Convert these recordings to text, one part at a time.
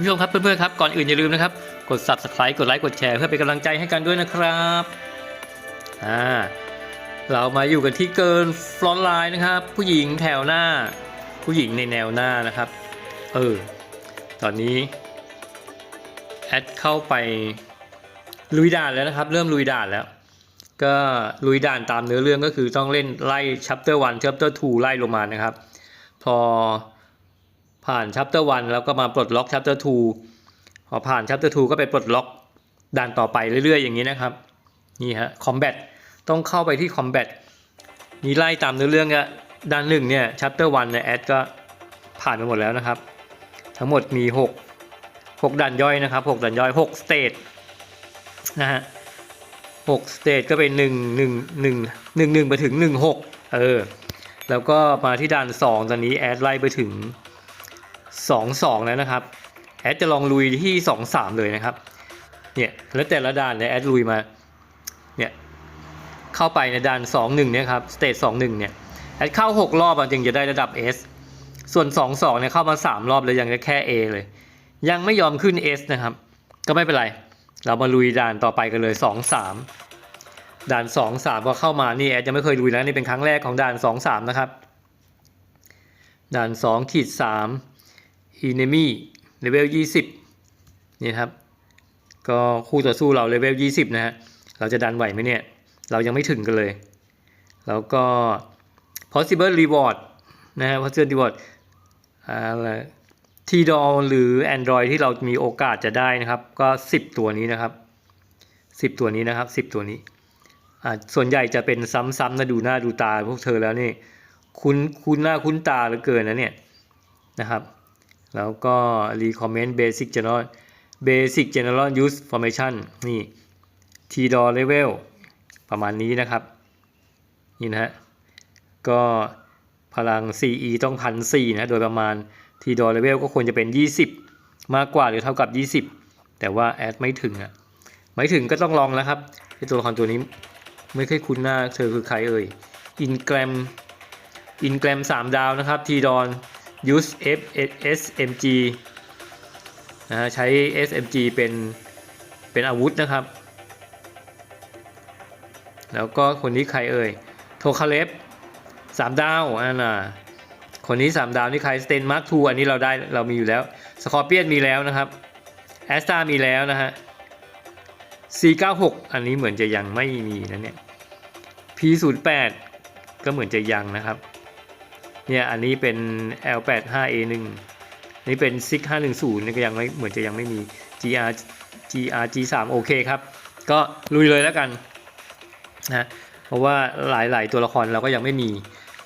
คุณผู้ชมครับเพื่อนๆครับก่อนอื่นอย่าลืมนะครับกด subscribe กดไลค์กดแชร์เพื่อเป็นกำลังใจให้กันด้วยนะครับอ่าเรามาอยู่กันที่เกินฟลอนไลน์นะครับ ผู้หญิงแถวหน้า ผู้หญิงในแนวหน้านะครับเออตอนนี้แอดเข้าไปลุยด่านแล้วนะครับ เริ่มลุยด่านแล้ว ก็ลุยด่านตามเนื้อเรื่องก็คือต้องเล่นไล่ chapter 1 chapter 2ไล่ลงมานะครับ พอ ผ่าน chapter 1แล้วก็มาปลดล็อก chapter 2พอผ่าน chapter 2ก็ไปปลดล็อกด่านต่อไปเรื่อยๆ อย่างนี้นะครับนี่ฮะ combat ต้องเข้าไปที่ combat นี่ไล่ตามเนื้อเรื่องอะด่านหนึ่งเนี่ย chapter 1เนี่ยแอดก็ผ่านไปหมดแล้วนะครับ ทั้งหมดมี 6 6ด่านย่อยนะครับ 6ด่านย่อย6 stage นะฮะ6 stage ก็เป็น1 1 1 1 1ไปถึง1 6เออ แล้วก็มาที่ด่าน2ตอนนี้แอดไล่ไปถึง 2 2แล้วนะครับแอดจะลองลุยที่ 2 3 เลยนะครับเนี่ยแล้วแต่ละด่านเนี่ยแอดลุยมาเนี่ยเข้าไปในด่าน 2 1เนี่ยครับ stage 2 1เนี่ยแอดเข้า 6 รอบอะจึงจะได้ระดับ S ส่วน 2 2เนี่ยเข้ามา 3 รอบเลยยังแค่ A เลย ยังไม่ยอมขึ้น S นะครับ ก็ไม่เป็นไร เรามาลุยด่านต่อไปกันเลย 2 3 ด่าน 2 3พอเข้ามานี่แอดยังไม่เคยลุยนะนี่เป็นครั้งแรกของด่าน 2 3 นะครับ ด่าน2ขีด3 enemy level 20 นี่ครับ ก็คู่ต่อสู้เรา level 20 นะฮะ เราจะดันไหวไหมเนี่ย เรายังไม่ถึงกันเลย แล้วก็ possible reward นะฮะ possible reward อะไรทีดอหรือ Android ที่เรามีโอกาสจะได้นะครับ ก็ 10 ตัวนี้นะครับ 10 ตัวนี้นะครับ 10 ตัวนี้อ่าส่วนใหญ่จะเป็นซ้ำๆนะดูหน้าดูตาพวกเธอแล้วนี่ คุ้นคุ้นหน้าคุ้นตาเหลือเกินนะเนี่ยนะครับ แล้วก็ recommend basic general basic general use formation นี่ t d o level ประมาณนี้นะครับ นี่นะฮะ ก็พลัง CE ต้องพันสี่นะ โดยประมาณ t d o level ก็ควรจะเป็น 20 มากกว่าหรือเท่ากับ 20 แต่ว่าแอดไม่ถึงอะไม่ถึงก็ต้องลองแล้วครับไอตัวละครตัวนี้ไม่เคยคุ้นหน้าเธอคือใครเอ่ยอินแกรมอินแกรม3ดาวนะครับ t d o use F SMG นะฮะใช้ SMG เป็นเป็นอาวุธนะครับ แล้วก็คนนี้ใครเอ่ย โทคาเลฟสามดาวอันน่ะคนนี้ 3 ดาวนี่ใครสเตนมาร์คทูอันนี้เราได้เรามีอยู่แล้วสคอร์เปียนมีแล้วนะครับแอสตามีแล้วนะฮะ C96 อันนี้เหมือนจะยังไม่มีนะเนี่ย P08 ก็เหมือนจะยังนะครับ เนี่ยอันนี้เป็น L85A1 นี่เป็น SIG 510นี่ก็ยังไม่เหมือนจะยังไม่มี GR GR G3 โอเคครับ ก็ลุยเลยแล้วกันนะเพราะว่าหลายๆตัวละครเราก็ยังไม่มี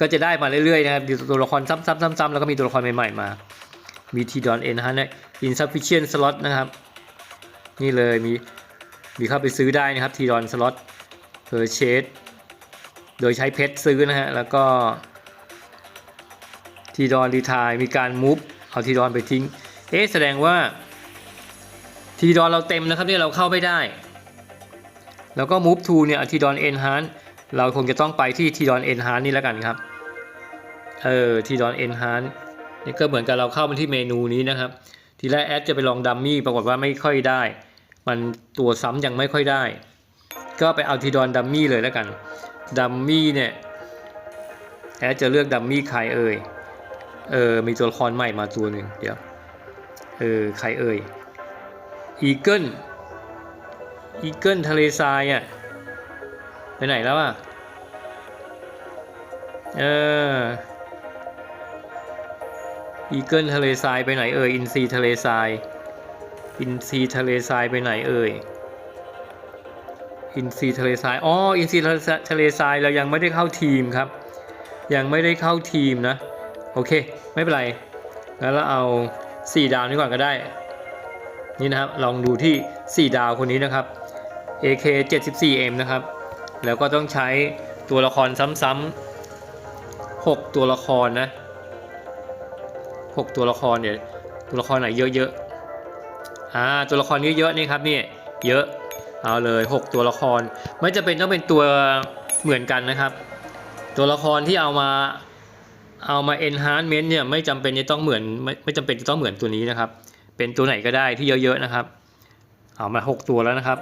ก็จะได้มาเรื่อยๆนะครับตัวละครซ้ำๆๆๆ แล้วก็มีตัวละครใหม่ๆมามีทีดอนเอ็นฮะเนี่ย insufficient slot นะครับ นี่เลยมีมีเข้าไปซื้อได้นะครับทีดอนสล็อตเพอร์เชสโดยใช้เพชรซื้อนะฮะแล้วก็ ทีดอนรีทายมีการมูฟเอาทีดอนไปทิ้ง เอ๊ะแสดงว่าทีดอนเราเต็มนะครับเนี่ยเราเข้าไม่ได้ แล้วก็มูฟทูเนี่ยทีดอนเอ็นฮานเราคงจะต้องไปที่ทีดอนเอ็นฮานนี่แล้วกันครับ เออทีดอนเอ็นฮานนี่ก็เหมือนกับเราเข้ามาที่เมนูนี้นะครับ ทีแรกแอดจะไปลองดัมมี่ปรากฏว่าไม่ค่อยได้ มันตัวซ้ำยังไม่ค่อยได้ ก็ไปเอาทีดอนดัมมี่เลยแล้วกันดัมมี่เนี่ยแอดจะเลือกดัมมี่ใครเอ่ย เออมีตัวละครใหม่มาตัวหนึ่งเดี๋ยวเออใครเอ่ยอีเกิลอีเกิลทะเลทรายอะไปไหนแล้วอะเอออีเกิลทะเลทรายไปไหนเอ่ยอินซีทะเลทรายอินซีทะเลทรายไปไหนเอ่ยอินซีทะเลทรายอ๋ออินซีทะเลทะเลทรายเรายังไม่ได้เข้าทีมครับ ยังไม่ได้เข้าทีมนะ โอเค ไม่เป็นไร แล้วเราเอา 4 ดาวนี้ก่อนก็ได้ นี่นะครับ ลองดูที่ 4 ดาวคนนี้นะครับ AK 74M นะครับ แล้วก็ต้องใช้ตัวละครซ้ำๆ6 ตัวละครนะ 6 ตัวละครเนี่ย ตัวละครไหนเยอะๆ อ่า ตัวละครเยอะๆนี่ครับนี่ เยอะ เอาเลย 6 ตัวละคร ไม่จะเป็นต้องเป็นตัวเหมือนกันนะครับ ตัวละครที่เอามา เอามา enhancement เนี่ยไม่จำเป็นจะต้องเหมือนไม่ไม่จำเป็นจะต้องเหมือนตัวนี้นะครับ เป็นตัวไหนก็ได้ที่เยอะๆนะครับ เอามา 6 ตัวแล้วนะครับ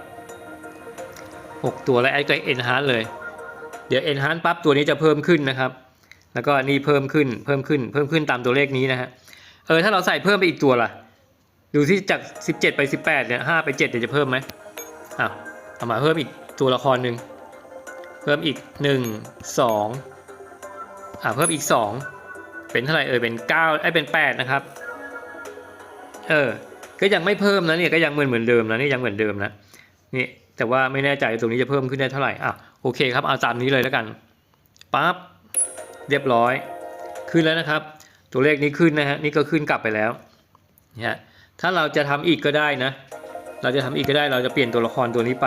6 ตัวแล้วแอดก็เอ็นฮาร์เลย เดี๋ยวเอ็นฮาร์ปั๊บตัวนี้จะเพิ่มขึ้นนะครับ แล้วก็นี่เพิ่มขึ้นเพิ่มขึ้น เพิ่มขึ้นตามตัวเลขนี้นะฮะเออถ้าเราใส่เพิ่มไปอีกตัวล่ะ ดูที่จาก 17 ไป 18เนี่ย5ไป7เดี๋ยวจะเพิ่มไหมอ้าวเอามาเพิ่มอีกตัวละครหนึ่งเพิ่มอีก 1 2อ่าเพิ่มอีก 2 เป็นเท่าไหร่เออเป็น9ไอ้เป็น8นะครับ เออ ก็ยังไม่เพิ่มนะเนี่ยก็ยังเหมือนเหมือนเดิมนะนี่ยังเหมือนเดิมนะนี่แต่ว่าไม่แน่ใจตรงนี้จะเพิ่มขึ้นได้เท่าไหร่อะโอเคครับเอาตามนี้เลยแล้วกันปั๊บเรียบร้อย ขึ้นแล้วนะครับ ตัวเลขนี้ขึ้นนะฮะนี่ก็ขึ้นกลับไปแล้วนี่ยถ้าเราจะทำอีกก็ได้นะ เราจะทำอีกก็ได้เราจะเปลี่ยนตัวละครตัวนี้ไป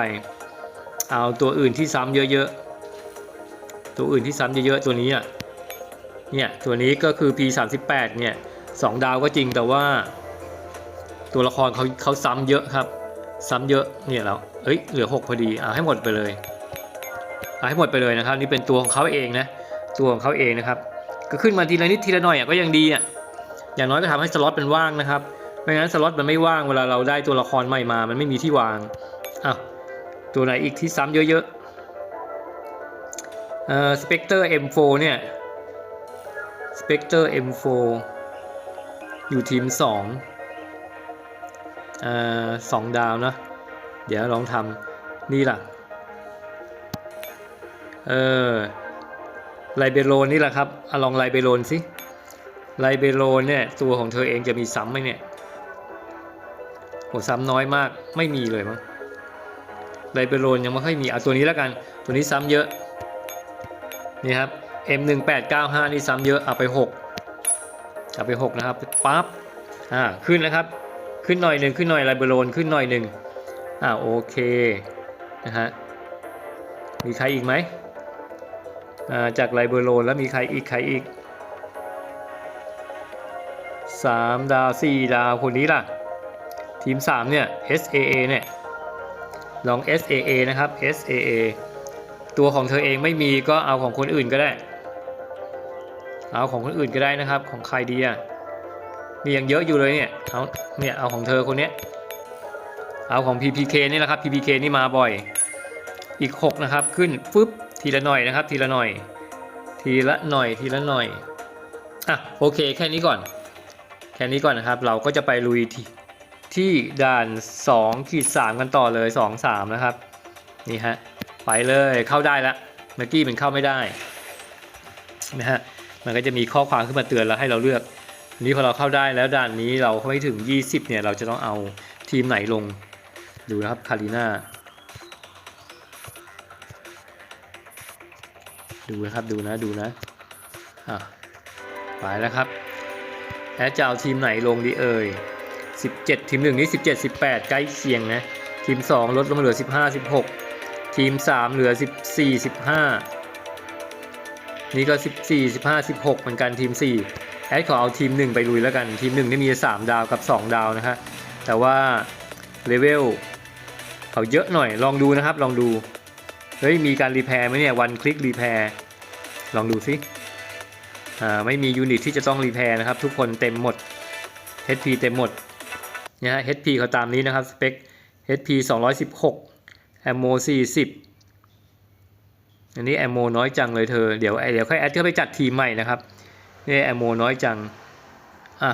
เอาตัวอื่นที่ซ้ำเยอะๆตัวอื่นที่ซ้ำเยอะๆตัวนี้อะ เนี่ยตัวนี้ก็คือ P38 เนี่ยสองดาวก็จริงแต่ว่า ตัวละครเขาเขาซ้ำเยอะครับ ซ้ำเยอะเนี่ยเราเอ้ยเหลือ 6 พอดีเอาให้หมดไปเลยเอาให้หมดไปเลยนะครับ นี่เป็นตัวของเขาเองนะตัวของเขาเองนะครับ ก็ขึ้นมาทีละนิดทีละหน่อยอก็ยังดีอะอย่างน้อยก็ทำให้สล็อตเป็นว่างนะครับไม่งั้นสล็อตมันไม่ว่างเวลาเราได้ตัวละครใหม่มา มันไม่มีที่วางอ้าวตัวไหนอีกที่ซ้ำเยอะๆเอ่อสเปกเตอร์ M4 เนี่ย สเปกเตอร์ M4 อยู่ทีม2อ่อสองดาวนะ เดี๋ยวลองทำนี่ล่ะ เออไลเบโรนนี่แหละครับเอาลองไลเบโรนสิไลเบโรนเนี่ยตัวของเธอเองจะมีซ้ำไหมเนี่ยโหซ้ำน้อยมากไม่มีเลยมั้งไลเบโรนยังไม่ค่อยมีเอาตัวนี้แล้วกัน ตัวนี้ซ้ำเยอะ นี่ครับ M1895 นี่ซ้ำเยอะเอาไป 6 เอาไป 6 นะครับปั๊บอ่าขึ้นแล้วครับ ขึ้นหน่อยหนึ่งขึ้นหน่อยไลเบอโรนขึ้นหน่อยหนึ่งอ่าโอเคนะฮะมีใครอีกไหมอ่าจากไลเบอโรนแล้วมีใครอีกใครอีกสามดาวสี่ดาวคนนี้ล่ะ ทีม3เนี่ย SAA เนี่ยลอง SAA นะครับ SAA ตัวของเธอเองไม่มีก็เอาของคนอื่นก็ได้ เอาของคนอื่นก็ได้นะครับ ของใครดีอะมียังเยอะอยู่เลยเนี่ยเอาเนี่ยเอาของเธอคนเนี้ยเอาของ PPK นี่แหละครับ PPK นี่มาบ่อย อีก 6 นะครับ ขึ้นฟึบทีละหน่อยนะครับ ทีละหน่อย ทีละหน่อยทีละหน่อยอะโอเคแค่นี้ก่อน แค่นี้ก่อนนะครับ เราก็จะไปลุยที่ที่ด่าน2ขีด3กันต่อเลย 2 3 นะครับ นี่ฮะไปเลยเข้าได้ละเมื่อกี้มันเข้าไม่ได้นะฮะ มันก็จะมีข้อความขึ้นมาเตือนแล้วให้เราเลือกนี้พอเราเข้าได้แล้วด่านนี้เราไม่ถึง 20 เนี่ย เราจะต้องเอาทีมไหนลง ดูนะครับคาริน่าดูนะครับดูนะดูนะอะไปแล้วครับแอดจะเอาทีมไหนลงดีเอ่ย17 ทีม 1 นี่ 17 18 ใกล้เคียงนะ ทีม 2 ลดลงมาเหลือ 15 16 ทีม 3 เหลือ 14 15 นี่ก็ 14 15 16 เหมือนกันทีม 4 แอดขอเอาทีม 1 ไปลุยแล้วกันทีม1นี่มี 3 ดาวกับ 2 ดาวนะฮะแต่ว่าเลเวลเขาเยอะหน่อยลองดูนะครับลองดูเฮ้ยมีการรีแพร์ไหมเนี่ยวันคลิกรีแพร์ลองดูสิอ่าไม่มียูนิตที่จะต้องรีแพร์นะครับ ทุกคนเต็มหมด HP เต็มหมดนี่ยฮะ HP เขาตามนี้นะครับสเปค HP 216 Ammo 40 อันนี้ Ammo น้อยจังเลยเธอ เดี๋ยวเดี๋ยวค่อยแอดเข้าไปจัดทีมใหม่นะครับ นี่ Ammo น้อยจัง อะ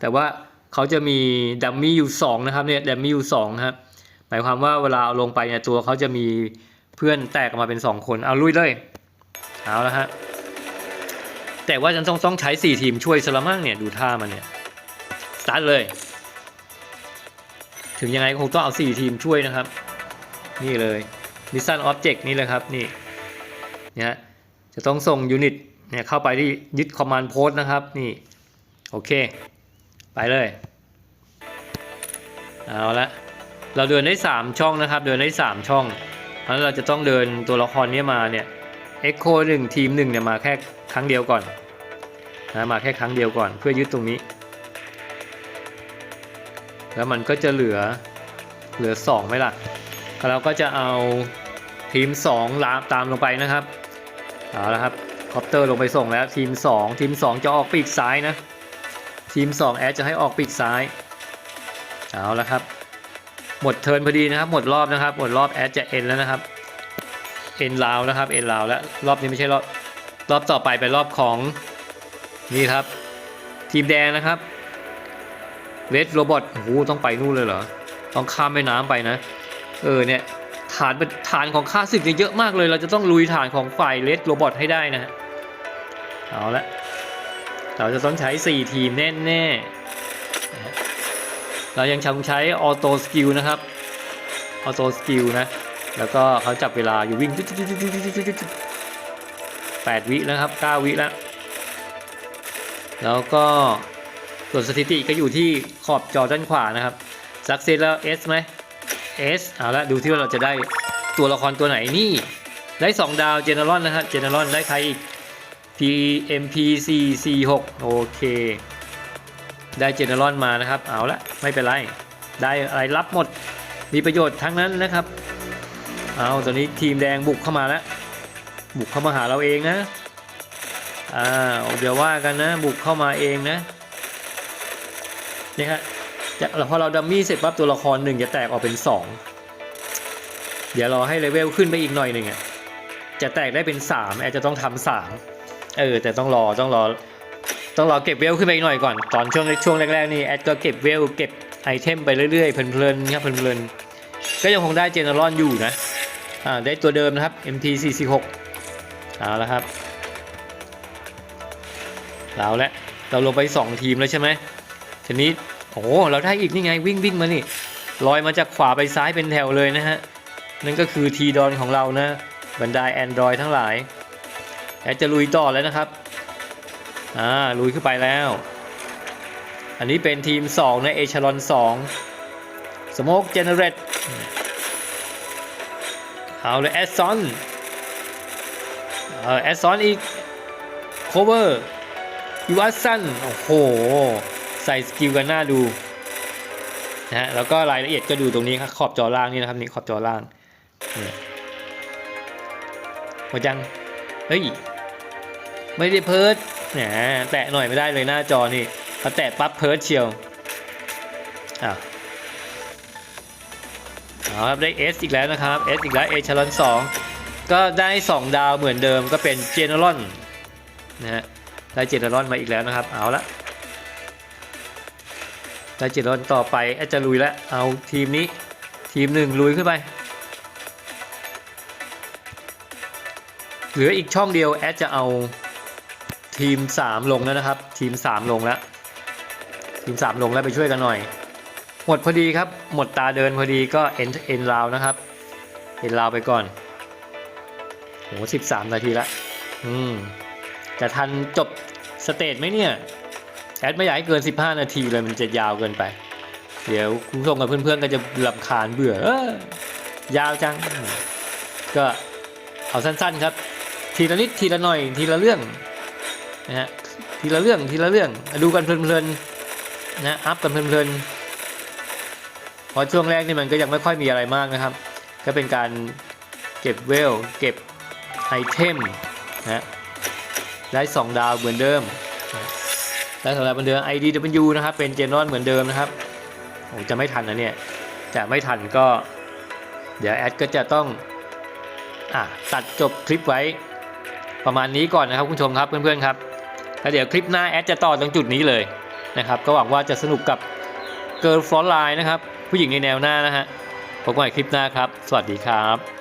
แต่ว่าเขาจะมีดัมมี่อยู่2นะครับเนี่ยดัมมี่อยู่2ครับ หมายความว่าเวลาเอาลงไปเนี่ยตัวเขาจะมีเพื่อนแตกออกมาเป็น 2 คน เอาลุยเลย เอาแล้วฮะ แต่ว่าฉันต้องต้องใช้ 4 ทีมช่วยสละมั่งเนี่ยดูท่ามันเนี่ย สตาร์ทเลย ถึงยังไงก็คงต้องเอา 4 ทีมช่วยนะครับ นี่เลยมิชชั่นออบเจกต์นี่เลยครับนี่ เนี่ยจะต้องส่งยูนิตเนี่ยเข้าไปที่ยึดคอมมานด์โพสต์นะครับนี่โอเค ไปเลยเอาละเราเดินได้ 3 ช่องนะครับ เดินได้ 3 ช่องเพราะเราจะต้องเดินตัวละครนี้มาเนี่ย Echo 1ทีม1เนี่ยมาแค่ครั้งเดียวก่อนนะมาแค่ครั้งเดียวก่อน เพื่อยึดตรงนี้ แล้วมันก็จะเหลือเหลือ2ไหมล่ะ แล้วเราก็จะเอาทีม2ลามตามลงไปนะครับ เอาละครับคอปเตอร์ลงไปส่งแล้วทีม 2 ทีม 2 จะออกปีกซ้ายนะ ทีม 2 แอดจะให้ออกปีกซ้าย เอาละครับ หมดเทิร์นพอดีนะครับ หมดรอบนะครับ หมดรอบแอดจะเอ็นแล้วนะครับ เอ็นลาวนะครับ เอ็นลาวแล้ว รอบนี้ไม่ใช่รอบ รอบต่อไปเป็นรอบของนี่ครับ ทีมแดงนะครับเรดโรบอทโอ้โหต้องไปนู่นเลยเหรอ ต้องข้ามแม่น้ำไปนะ เออเนี่ย ฐานฐานของข้าศึกเนี่ยเยอะมากเลย เราจะต้องลุยฐานของฝ่ายเรดโรบอทให้ได้นะฮะเอาละเราจะต้องใช้ 4 ทีมแน่ๆนะเรายังชงใช้ออโต้สกิลนะครับออโต้สกิลนะ แล้วก็เขาจับเวลาอยู่วิ่งแปดวิแล้วครับเก้าวิแล้ว แล้วก็ส่วนสถิติก็อยู่ที่ขอบจอด้านขวานะครับสักเซสแล้ว S ไหม S เอาละดูที่ว่าเราจะได้ตัวละครตัวไหนนี่ ได้ 2 ดาวเจเนอรอนนะครับเจเนอรอนได้ใครอีก PMP4 46 โอเค ได้เจเนอรอนมานะครับ เอาละไม่เป็นไร ได้อะไรรับหมดมีประโยชน์ทั้งนั้นนะครับ เอาตอนนี้ทีมแดงบุกเข้ามาแล้ว บุกเข้ามาหาเราเองนะอ่าเดี๋ยวว่ากันนะ บุกเข้ามาเองนะนี่ฮะ จะพอเราดัมมี่เสร็จปั๊บตัวละครหนึ่งจะแตกออกเป็นสองเดี๋ยวรอให้เลเวลขึ้นไปอีกหน่อยหนึ่งอะจะแตกได้เป็นสามแอดจะต้องทำสามเออแต่ต้องรอต้องรอต้องรอเก็บเวลขึ้นไปอีกหน่อยก่อน ตอนช่วงช่วงแรกๆนี่แอดก็เก็บเวลเก็บไอเทมไปเรื่อยๆเพลินๆครับเพลินๆก็ยังคงได้เจเนอรอนอยู่นะอ่าได้ตัวเดิมนะครับ MT446 เอาและครับเอาละเราลงไป 2 ทีมแล้วใช่ไหมทีนี้ โอ้โหเราได้อีกนี่ไงวิ่งวิ่งมานี่ลอยมาจากขวาไปซ้ายเป็นแถวเลยนะฮะ นั่นก็คือทีดอนของเรานะบรรดา Android ทั้งหลายแอจะลุยต่อแล้วนะครับ อ่าลุยขึ้นไปแล้ว อันนี้เป็นทีม 2 นะเอชลอน2สโมกเจเนเรตเอาเลยแอดซอนเออแอดซอนอีกโคเวอร์ยูอัสซันโอ้โห ใส่สกิลกันหน้าดูนะฮะแล้วก็รายละเอียดก็ดูตรงนี้ครับขอบจอล่างนี่นะครับนี่ขอบจอล่างนี่หมดยังเฮ้ยไม่ได้เพิร์ดแหมแตะหน่อยไม่ได้เลยหน้าจอนี่พอแตะปั๊บเพิร์ดเชียวอ้าวเอาครับได้ S อีกแล้วนะครับ S อีกแล้วเอชลอน2ก็ได้ 2 ดาวเหมือนเดิมก็เป็นเจเนอรอนนะฮะได้เจเนอรอนมาอีกแล้วนะครับ เอาละ ได้เจเนอรอนต่อไปแอดจะลุยแล้วเอาทีมนี้ทีมหนึ่งลุยขึ้นไป เหลืออีกช่องเดียวแอดจะเอาทีม 3 ลงแล้วนะครับ ทีม 3 ลงแล้วทีม 3 ลงแล้วไปช่วยกันหน่อย หมดพอดีครับ หมดตาเดินพอดีก็เอ็นเอ็นราวนะครับเอ็นราวไปก่อนโหสิบสามนาทีละอืมจะทันจบสเตจไหมเนี่ย แอดไม่อยากให้เกิน 15 นาทีเลยมันจะยาวเกินไป เดี๋ยวคุณผู้ชมกับเพื่อนๆก็จะลำคาญเบื่อเออยาวจัง ก็เอาสั้นๆครับ ทีละนิดทีละหน่อยทีละเรื่องนะฮะทีละเรื่องทีละเรื่องดูกันเพลินๆนะอัพกันเพลินๆเพราะช่วงแรกนี่มันก็ยังไม่ค่อยมีอะไรมากนะครับ ก็เป็นการเก็บเวลเก็บไอเทมนะฮะได้ 2 ดาวเหมือนเดิม นะสำหรับเหมือนเดิม IDW นะครับเป็นเจนนอนเหมือนเดิมนะครับโอ้จะไม่ทันนะเนี่ยจะไม่ทันก็ เดี๋ยวแอดก็จะต้องอตัดจบคลิปไว้ประมาณนี้ก่อนนะครับคุณผู้ชมครับเพื่อนๆครับแล้วเดี๋ยวคลิปหน้าแอดจะต่อตรงจุดนี้เลยนะครับ ก็หวังว่าจะสนุกกับเกิร์ลฟลอร์ไลน์นะครับ ผู้หญิงในแนวหน้านะฮะพบกันใหม่คลิปหน้าครับ สวัสดีครับ